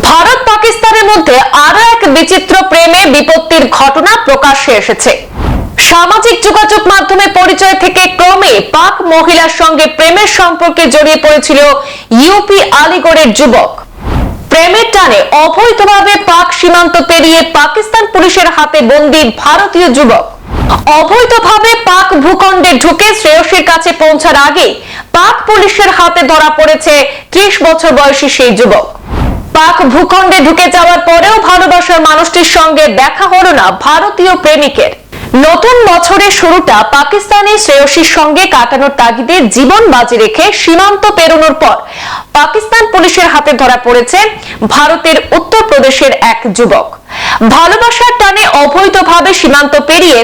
ভারত পাকিস্তানের মধ্যে আরও এক বিচিত্র প্রেমে বিপত্তির ঘটনা প্রকাশ্যে এসেছে। সামাজিক যোগাযোগ মাধ্যমে পরিচয় থেকে ক্রমে পাক মহিলার সঙ্গে প্রেমের সম্পর্কে জড়িয়ে পড়েছিল ইউপি আলিগড়ের যুবক। প্রেমের টানে অবৈধভাবে পাক সীমান্ত পেরিয়ে পাকিস্তান পুলিশের হাতে বন্দী ভারতীয় যুবক। অবৈধভাবে পাক ভূখণ্ডে ঢুকে শ্রেয়সীর কাছে পৌঁছার আগে পাক পুলিশের হাতে ধরা পড়েছে ত্রিশ বছর বয়সী সেই যুবক। পাক ভূখণ্ডে ঢুকে যাওয়ার পরেও ভালোবাসার মানুষটির সঙ্গে দেখা হলো না ভারতীয় প্রেমিকের। নতুন বছরের শুরুটা পাকিস্তানি শ্রেয়সীর সঙ্গে কাটানোর তাগিদে জীবন বাজি রেখে সীমান্ত পেরোনোর পর পাকিস্তান পুলিশের হাতে ধরা পড়েছে ভারতের উত্তরপ্রদেশের এক যুবক। ভালোবাসার টানে অবৈধভাবে সীমান্ত পেরিয়ে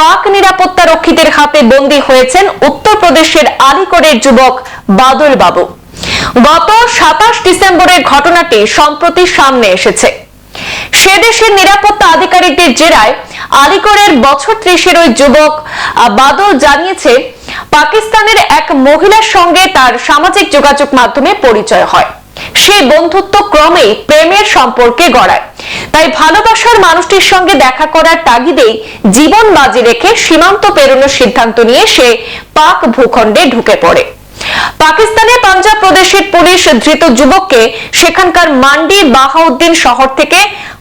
পাক নিরাপত্তা রক্ষীদের হাতে বন্দী হয়েছেন উত্তরপ্রদেশের আলিগড়ের যুবক বাদল বাবু গত সাতাশ ডিসেম্বরের ঘটনাটি সম্প্রতি সামনে এসেছে। সে দেশের নিরাপত্তা আধিকারিকদের জেরায় আলিগড়ের বছর ত্রিশের ওই যুবক বাদল জানিয়েছে, পাকিস্তানের এক মহিলার সঙ্গে তার সামাজিক যোগাযোগ মাধ্যমে পরিচয় হয়। সেই বন্ধুত্ব ক্রমেই প্রেমের সম্পর্কে গড়ায়। তাই ভালোবাসার মানুষটির সঙ্গে দেখা করার তাগিদেই জীবন বাজি রেখে সীমান্ত পেরোনোর সিদ্ধান্ত নিয়ে সে পাক ভূখণ্ডে ঢুকে পড়ে। পাকিস্তানের পাঞ্জাব প্রদেশের পুলিশ ধৃত যুবককে সেখানকার মান্ডি বাহাউদ্দিন শহর থেকে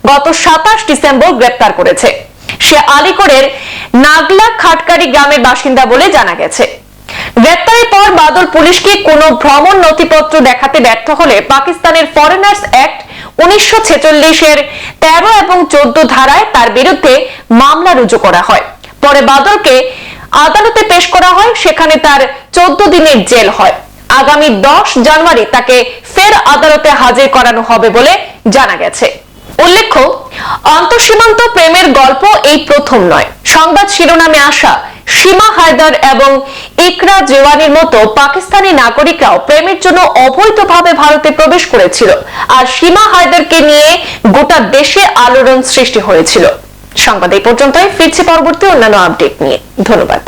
গত সাতাশ ডিসেম্বর গ্রেপ্তার করেছে। সে আলিগড়ের নাগলা খাটকারি গ্রামের বাসিন্দা বলে জানা গেছে। গ্রেপ্তারের পর বাদল পুলিশকে কোনো ভ্রমণ নথিপত্র দেখাতে ব্যর্থ হলে পাকিস্তানের ফরেনার্স অ্যাক্ট উনিশশো ছেচল্লিশের তেরো এবং চোদ্দ ধারায় তার বিরুদ্ধে মামলা রুজু করা হয়। পরে বাদলকে আদালতে পেশ করা হয়, সেখানে তার চোদ্দ দিনের জেল হয়। আগামী দশ জানুয়ারি তাকে ফের আদালতে হাজির করানো হবে বলে জানা গেছে। উল্লেখ্য আন্তঃসীমান্ত প্রেমের গল্প এই প্রথম নয়। সংবাদ শিরোনামে আসা সীমা হায়দার এবং ইকরা জেওয়ানির মতো পাকিস্তানি নাগরিকরাও প্রেমের জন্য অবৈধভাবে ভারতে প্রবেশ করেছিল আর সীমা হায়দারকে নিয়ে গোটা দেশে আলোড়ন সৃষ্টি হয়েছিল। সংবাদ এই পর্যন্তই। ফিরছি পরবর্তী অন্যান্য আপডেট নিয়ে। ধন্যবাদ।